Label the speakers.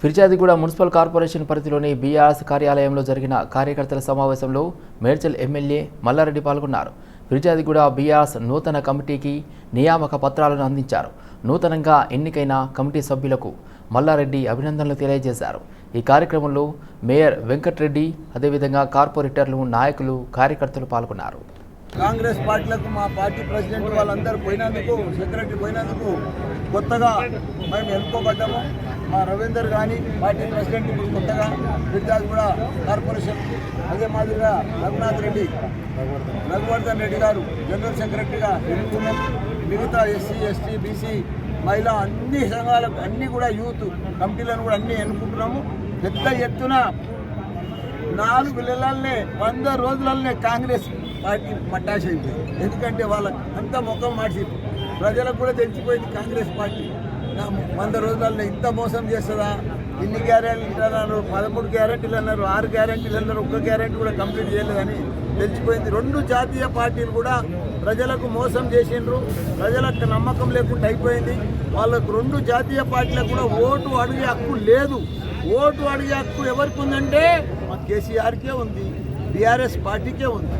Speaker 1: Peerzadiguda municipal corporation పరిధిలోని BRS కార్యాలయంలో జరిగిన కార్యకర్తల సమావేశంలో మేడ్చల్ ఎమ్మెల్యే మల్లారెడ్డి పాల్గొన్నారు. ఫిర్యాదిగూడ బీఆర్ఎస్ నూతన కమిటీకి నియామక పత్రాలను అందించారు. నూతనంగా ఎన్నికైన కమిటీ సభ్యులకు మల్లారెడ్డి అభినందనలు తెలియజేశారు. ఈ కార్యక్రమంలో మేయర్ వెంకట్రెడ్డి అదేవిధంగా కార్పొరేటర్లు నాయకులు కార్యకర్తలు పాల్గొన్నారు.
Speaker 2: కాంగ్రెస్ పార్టీలకు మా పార్టీ ప్రెసిడెంట్ వాళ్ళందరూ పోయినందుకు సెక్రటరీ పోయినందుకు కొత్తగా మేము ఎన్నుకోబడ్డాము. మా రవీందర్ కానీ పార్టీ ప్రెసిడెంట్ ఇప్పుడు కొత్తగా ఫిర్యాదు కూడా కార్పొరేషన్ అదే మాదిరిగా రఘునాథ్ రెడ్డి రఘువర్ధన్ రెడ్డి గారు జనరల్ సెక్రటరీగా ఎన్నుకున్నాం మిగతా ఎస్సీ ఎస్టీ బీసీ మహిళా అన్ని సంఘాలకు అన్నీ కూడా యూత్ కమిటీలను కూడా అన్నీ ఎన్నుకుంటున్నాము. పెద్ద ఎత్తున నాలుగు నెలలనే వంద రోజులనే కాంగ్రెస్ పార్టీ పట్టాసైంది ఎందుకంటే వాళ్ళకి అంత ముఖం మార్చి ప్రజలకు కూడా తెలిసిపోయింది కాంగ్రెస్ పార్టీ. వంద రోజులలో ఇంత మోసం చేస్తుందా? ఇన్ని గ్యారెంటీలు అన్నారు పదమూడు గ్యారెంటీలు అన్నారు ఆరు గ్యారెంటీలు అన్నారు ఒక్క గ్యారెంటీ కూడా కంప్లీట్ చేయలేదని తెలిసిపోయింది. రెండు జాతీయ పార్టీలు కూడా ప్రజలకు మోసం చేసిండ్రు. ప్రజలకు నమ్మకం లేకుండా అయిపోయింది. వాళ్ళకు రెండు జాతీయ పార్టీలకు కూడా ఓటు అడిగే హక్కు లేదు. ఓటు అడిగే హక్కు ఎవరికి ఉందంటే మా కేసీఆర్కే ఉంది బీఆర్ఎస్ పార్టీకే ఉంది.